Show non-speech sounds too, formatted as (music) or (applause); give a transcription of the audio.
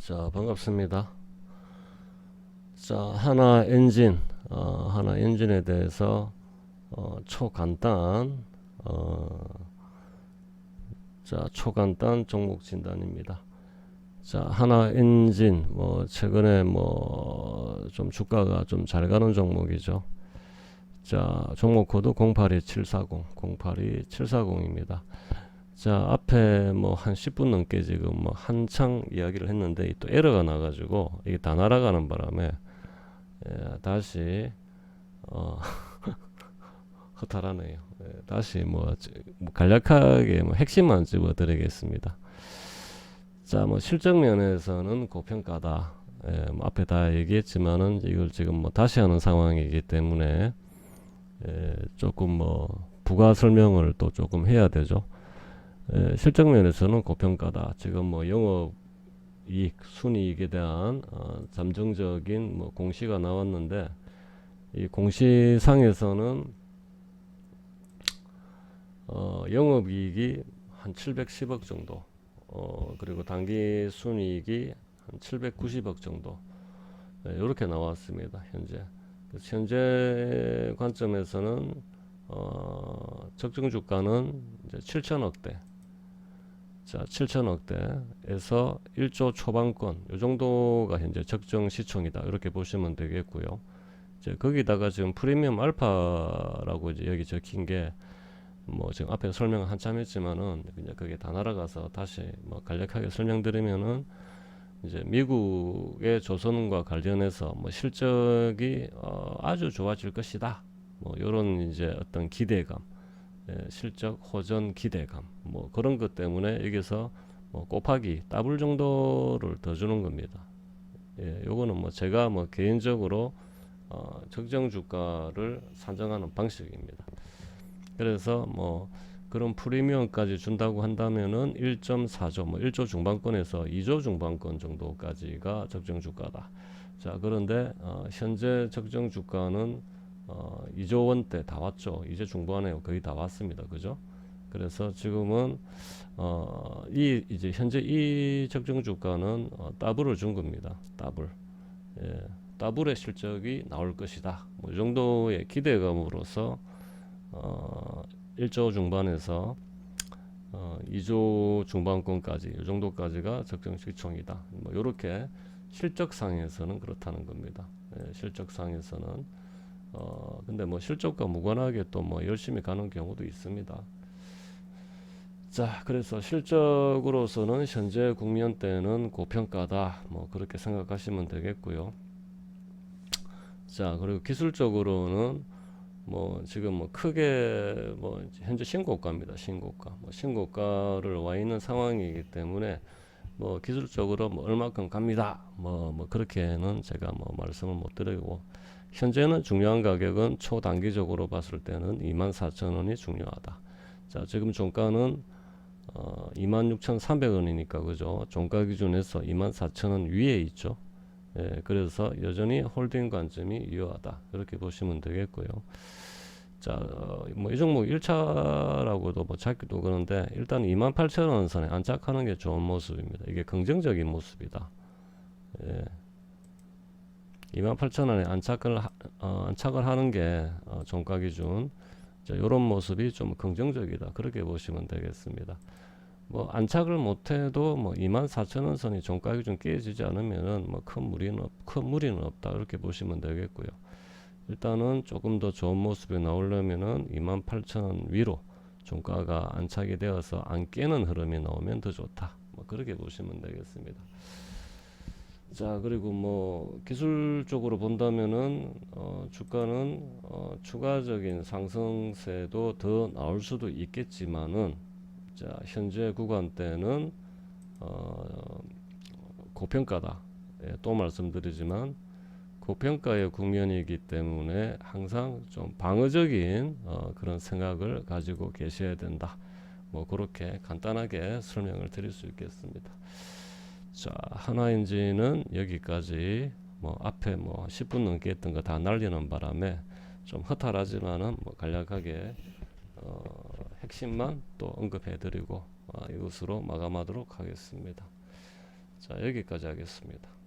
자 반갑습니다. 자 하나 엔진 어, 하나 엔진에 대해서 어, 초간단 어, 자 초간단 종목 진단입니다. 자 하나 엔진 뭐 최근에 뭐 좀 주가가 좀 잘 가는 종목이죠. 자 종목 코드 082740 082740입니다. 자 앞에 뭐 한 10분 넘게 지금 뭐 한창 이야기를 했는데 또 에러가 나가지고 이게 다 날아가는 바람에 예, 다시 어 (laughs) 허탈하네요. 예, 다시 뭐, 지- 뭐 간략하게 뭐 핵심만 집어드리겠습니다. 자, 뭐 실적 면에서는 고평가다. 예, 뭐 앞에 다 얘기했지만은 이걸 지금 뭐 다시 하는 상황이기 때문에 예, 조금 뭐 부가 설명을 또 조금 해야 되죠. 예, 실적 면에서는 고평가다. 지금 뭐 영업 이익, 순이익에 대한 어, 잠정적인 뭐 공시가 나왔는데 이 공시상에서는 어, 영업이익이 한 710억 정도, 어, 그리고 단기 순이익이 한 790억 정도 이렇게 나왔습니다. 현재 현재 관점에서는 어, 적정 주가는 이제 7천억대 자, 7천억대에서 1조 초반권 요 정도가 현재 적정 시총이다. 이렇게 보시면 되겠고요. 이제 거기다가 지금 프리미엄 알파라고 이제 여기 적힌 게 뭐 지금 앞에 설명 한참 했지만은 그냥 그게 다 날아가서 다시 뭐 간략하게 설명드리면은 이제 미국의 조선과 관련해서 뭐 실적이 어 아주 좋아질 것이다. 뭐 요런 이제 어떤 기대감 예, 실적 호전 기대감 뭐 그런 것 때문에 여기서 뭐 곱하기 더블 정도를 더 주는 겁니다. 예, 요거는 뭐 제가 뭐 개인적으로 어, 적정 주가를 산정하는 방식입니다. 그래서 뭐 그런 프리미엄까지 준다고 한다면은 1.4조 뭐 1조 중반권에서 2조 중반권 정도까지가 적정 주가다. 자 그런데 어, 현재 적정 주가는 어, 2조 원대 다 왔죠. 이제 중반에 거의 다 왔습니다. 그죠? 그래서 지금은 어, 이 이제 현재 이 적정 주가는 어, 더블을 준 겁니다. 더블. 예, 더블의 실적이 나올 것이다. 뭐 이 정도의 기대감으로서 어, 1조 중반에서 어, 2조 중반권까지 이 정도까지가 적정 시총이다. 뭐 이렇게 실적상에서는 그렇다는 겁니다. 예, 실적상에서는 어 근데 뭐 실적과 무관하게 또 뭐 열심히 가는 경우도 있습니다. 자, 그래서 실적으로서는 현재 국면 때는 고평가다. 뭐 그렇게 생각하시면 되겠고요. 자, 그리고 기술적으로는 뭐 지금 뭐 크게 뭐 현재 신고가입니다. 신고가. 뭐 신고가를 와 있는 상황이기 때문에 뭐 기술적으로 뭐 얼마큼 갑니다. 뭐 뭐 그렇게는 제가 뭐 말씀을 못 드리고 현재는 중요한 가격은 초단기적으로 봤을 때는 24,000원이 중요하다. 자, 지금 종가는 어, 26,300원이니까 그죠? 종가 기준에서 24,000원 위에 있죠. 예, 그래서 여전히 홀딩 관점이 유효하다. 이렇게 보시면 되겠고요. 자, 어, 뭐이 종목 1차라고도 뭐 찾기도 그런데 일단 28,000원 선에 안착하는 게 좋은 모습입니다. 이게 긍정적인 모습이다. 예. 28,000원에 안착을 하, 어, 안착을 하는 게 어, 종가 기준 자, 이런 모습이 좀 긍정적이다. 그렇게 보시면 되겠습니다. 뭐 안착을 못해도 뭐 24,000원 선이 종가 기준 깨지지 않으면은 뭐 큰 무리는 없, 큰 무리는 없다. 이렇게 보시면 되겠고요. 일단은 조금 더 좋은 모습이 나오려면은 28,000원 위로 종가가 안착이 되어서 안 깨는 흐름이 나오면 더 좋다. 뭐 그렇게 보시면 되겠습니다. 자 그리고 뭐 기술적으로 본다면은 어, 주가는 어, 추가적인 상승세도 더 나올 수도 있겠지만은 자 현재 구간대는 어, 고평가다 예, 또 말씀드리지만 고평가의 국면이기 때문에 항상 좀 방어적인 어, 그런 생각을 가지고 계셔야 된다 뭐 그렇게 간단하게 설명을 드릴 수 있겠습니다. 자, 하나인지는 여기까지 뭐 앞에 뭐 10분 넘게 했던 거 다 날리는 바람에 좀 허탈하지만은 뭐 간략하게 어, 핵심만 또 언급해 드리고 어, 이것으로 마감하도록 하겠습니다. 자, 자, 여기까지 하겠습니다.